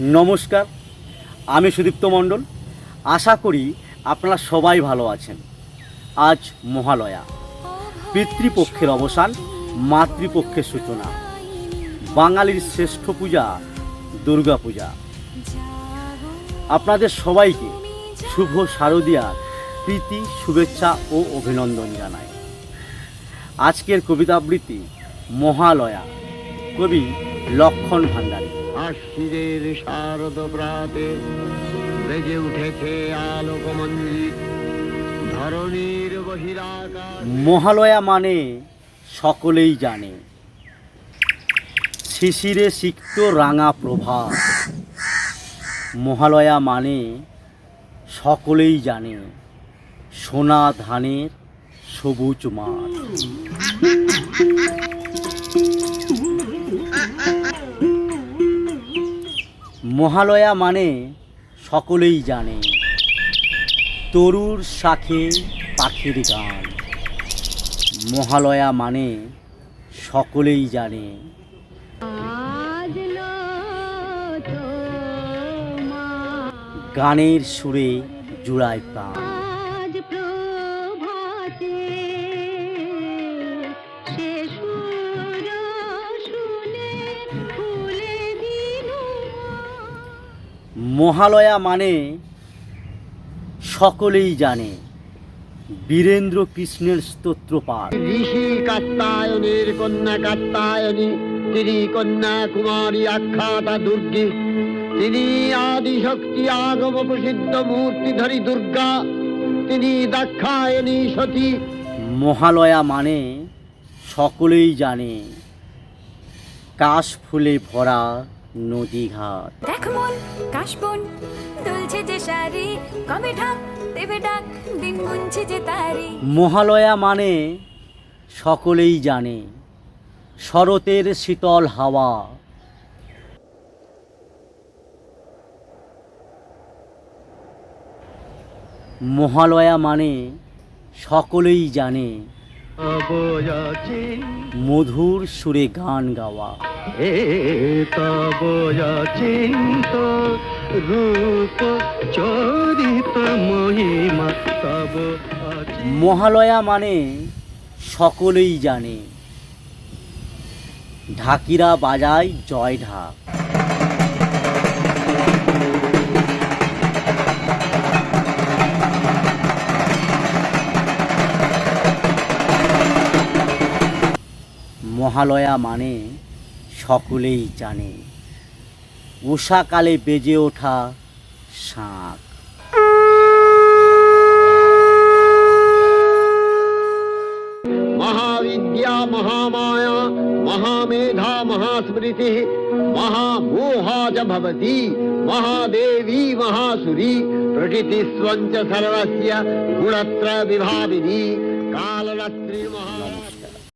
নমস্কার, আমি সুদীপ্ত মণ্ডল। আশা করি আপনারা সবাই ভালো আছেন। আজ মহালয়া, পিতৃপক্ষের অবসান, মাতৃপক্ষের সূচনা। বাঙালির শ্রেষ্ঠ পূজা, দুর্গা পূজা। আপনাদের সবাইকে শুভ শারদীয়ার প্রীতি, শুভেচ্ছা ও অভিনন্দন জানাই। আজকের কবিতা আবৃত্তি মহালয়া, কবি লক্ষণ ভান্ডারী। আশ্বিরের শারদ প্রাতে বেজে উঠেছে আলোকমঞ্জিত ধরণীর মহালয়া মানে সকলেই জানে। শিশিরে সিক্ত রাঙা প্রভাত। মহালয়া মানে সকলেই জানে। সোনা ধানের সবুজ মাঠ। মহালয়া মানে সকলেই জানে। তরুর শাখে পাখির গান। মহালয়া মানে সকলেই জানে। গানের সুরে জুড়ায় প্রাণ। মহালয়া মানে সকলেই জানে। বীরেন্দ্র কৃষ্ণের স্তোত্র পাঠ। ঋষি কাত্তায়নের কন্যা কাত্তায়নী তিনি কন্যা কুমারী আখ্যাতা দুর্গে। তিনি আদি আদিশক্তি আগম প্রসিদ্ধ মূর্তিধারী দুর্গা। তিনি দাক্ষায়নী সতী। মহালয়া মানে সকলেই জানে। কাশ ফুলে ভরা নদীঘাট দেখ মন কাশবন দুলছে যে শাড়ি কবে ঢাক দেবে ডাক দিন গুনছে যে তারি। মহালয়া মানে সকলেই জানে শরতের শীতল হাওয়া। মহালয়া মানে সকলেই জানে মধুর সুরে গান গাওয়া। এ তব চিন্ত রূপ চরিত মহিমা তব মহালয়া মানে সকলেই জানে। ঢাকিরা বাজায় জয় ঢাক মহালয়া মানে সকলেই জানে। উষাকালে বেজে ওঠা শাঁখ। মহাবিদ্যা, মহামায়া, মহামেধা, মহাস্মৃতি, মহামোহা চ মহাদেবী, মহাসুরী প্রকৃতি প্রকৃতিস্বঞ্চ সর্বস্য, গুণত্র বিভাবিনী, কালরাত্রি মহা